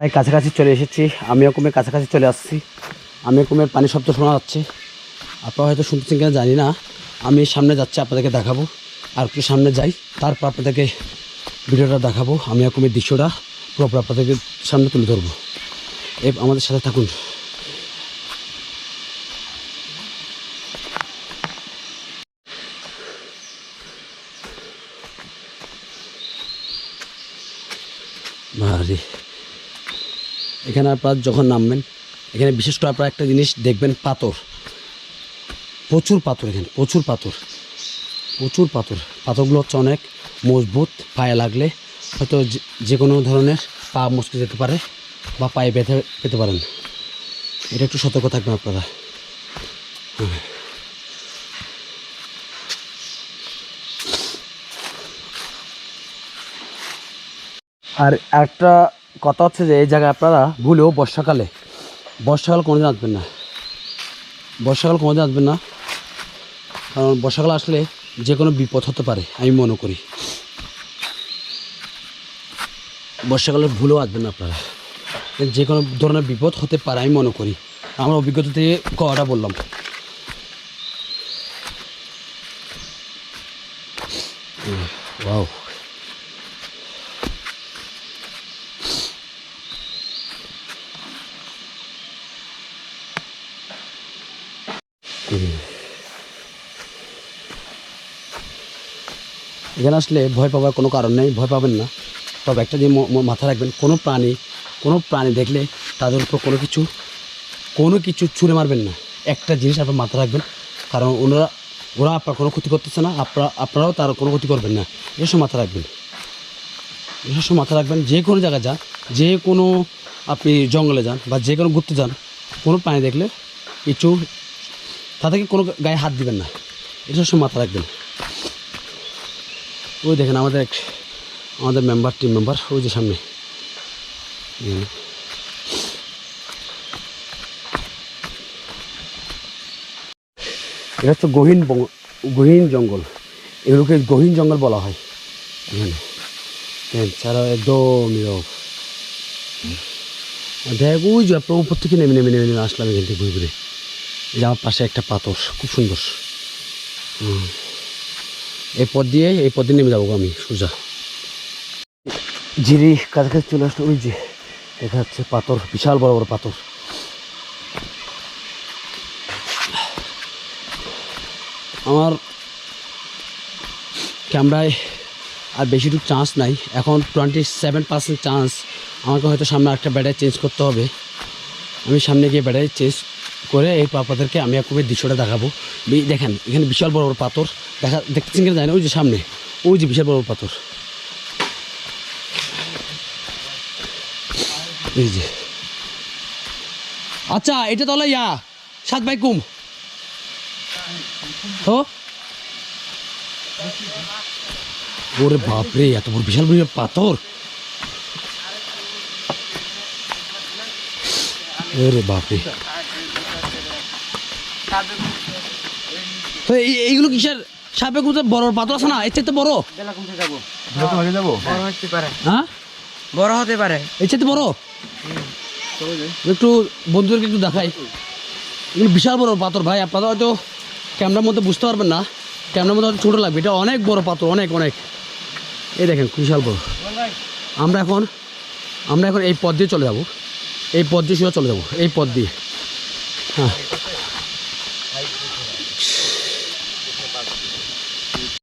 তাই কাছাকাছি চলে এসেছি। আমিও কুমের কাছাকাছি চলে আসছি। আমি কুমের পানি শব্দ শোনা যাচ্ছে। আপনারা হয়তো শুনতেছেন কিনা জানি না। আমি সামনে যাচ্ছি, আপনাদেরকে দেখাবো। আর একটু সামনে যাই, তারপর আপনাদেরকে ভিডিওটা দেখাবো। আমি কুমের দৃশ্যটা পুরোপুরি আপনাদেরকে সামনে তুলে ধরবো। এ আমাদের সাথে থাকুন। ভারী এখানে আপনারা যখন নামবেন, এখানে বিশেষ করে আপনারা একটা জিনিস দেখবেন, পাথর। প্রচুর পাথর এখানে, প্রচুর পাথর। প্রচুর পাথর। পাথরগুলো হচ্ছে অনেক মজবুত, পায়ে লাগলে হয়তো যে- কোনো ধরনের পা মুচকে যেতে পারে বা পায়ে ব্যথা পেতে পারেন। এটা একটু সতর্ক থাকবেন আপনারা। আর একটা কথা হচ্ছে যে এই জায়গায় আপনারা ভুলেও বর্ষাকালে, বর্ষাকাল কোনোদিন আসবেন না। বর্ষাকাল কোনোদিন আসবেন না। কারণ বর্ষাকাল আসলে যে কোনো বিপদ হতে পারে, আমি মনে করি। বর্ষাকালে ভুলেও আসবেন না আপনারা। যে কোনো ধরনের বিপদ হতে পারে, আমি মনে করি। আমার অভিজ্ঞতা থেকে কথাটা বললাম। ওয়াও। এখানে আসলে ভয় পাওয়ার কোনো কারণ নেই, ভয় পাবেন না। তবে একটা যে মাথায় রাখবেন, কোনো প্রাণী কোনো প্রাণী দেখলে তাদের উপর কোনো কিছু কোনো কিছু ছুঁড়ে মারবেন না। একটা জিনিস আপনার মাথায় রাখবেন, কারণ ওনারা, ওরা আপনার কোনো ক্ষতি করতেছে না আপনারা আপনারাও তার কোনো ক্ষতি করবেন না। এসব মাথা রাখবেন। এসব মাথা রাখবেন, যে কোনো জায়গায় যান, যে কোনো আপনি জঙ্গলে যান বা যে কোনো ঘুরতে যান, কোনো প্রাণী দেখলে কিছু তাদেরকে কোনো গায়ে হাত দিবেন না। এটা সব মাথায় রাখবেন। ওই দেখেন আমাদের এক, আমাদের মেম্বার টিম মেম্বার ওই যে সামনে। এটা হচ্ছে গহীন গহীন জঙ্গল। এগুলোকে গহীন জঙ্গল বলা হয়। ছাড়া একদম দেখ, ওই যে আপনার উপর থেকে নেমে নেমে নেমে নেমে আসলাম এখান থেকে ঘুরে ঘুরে। যে আমার পাশে একটা পাথর, খুব সুন্দর। এই পথ দিয়ে, এই পথ দিয়ে নেমে যাব আমি, সোজা। জিরি কাছাকাছি চলে আসলো? ওই যে, দেখা যাচ্ছে পাথর, বিশাল বড় বড় পাথর। আমার ক্যামেরায় আর বেশিটুকু চান্স নাই। এখন টোয়েন্টি সেভেন পার্সেন্ট চান্স আমাকে হয়তো সামনে একটা ব্যাটারি চেঞ্জ করতে হবে। আমি সামনে গিয়ে ব্যাটারি চেঞ্জ করে এই পাপাদেরকে আমি একবার দৃশ্যটা দেখাবো। দেখেন, এখানে বিশাল বড় বড় পাথর। দেখা, দেখতেছেন কিনা জানি না ওই যে সামনে, ওই যে বিশাল বড় বড় পাথর। এই যে। আচ্ছা এটা তাহলে ইয়া, সাত বাই কুম। তো? ওরে বাপরে, এত বড় বিশাল বড় পাথর। ওরে বাপরে। তো এই- এইগুলো কিসের? সাপে কোথায় বড় পাথর আছে না? এর চাইতে বড়? বড় হতে পারে হ্যাঁ? বড় হতে পারে। এর চাইতে বড়? একটু বন্ধুদেরকে একটু দেখাই। এগুলো বিশাল বড় পাথর ভাই আপনারা হয়তো ক্যামেরার মধ্যে বুঝতে পারবেন না। ক্যামেরার মধ্যে হয়তো ছোটো লাগবে। এটা অনেক বড় পাথর অনেক অনেক। এই দেখেন বিশাল বড়। আমরা এখন আমরা এখন এই পথ দিয়ে চলে যাব। এই পথ দিয়ে সোজা চলে যাব। এই পথ দিয়ে। হ্যাঁ।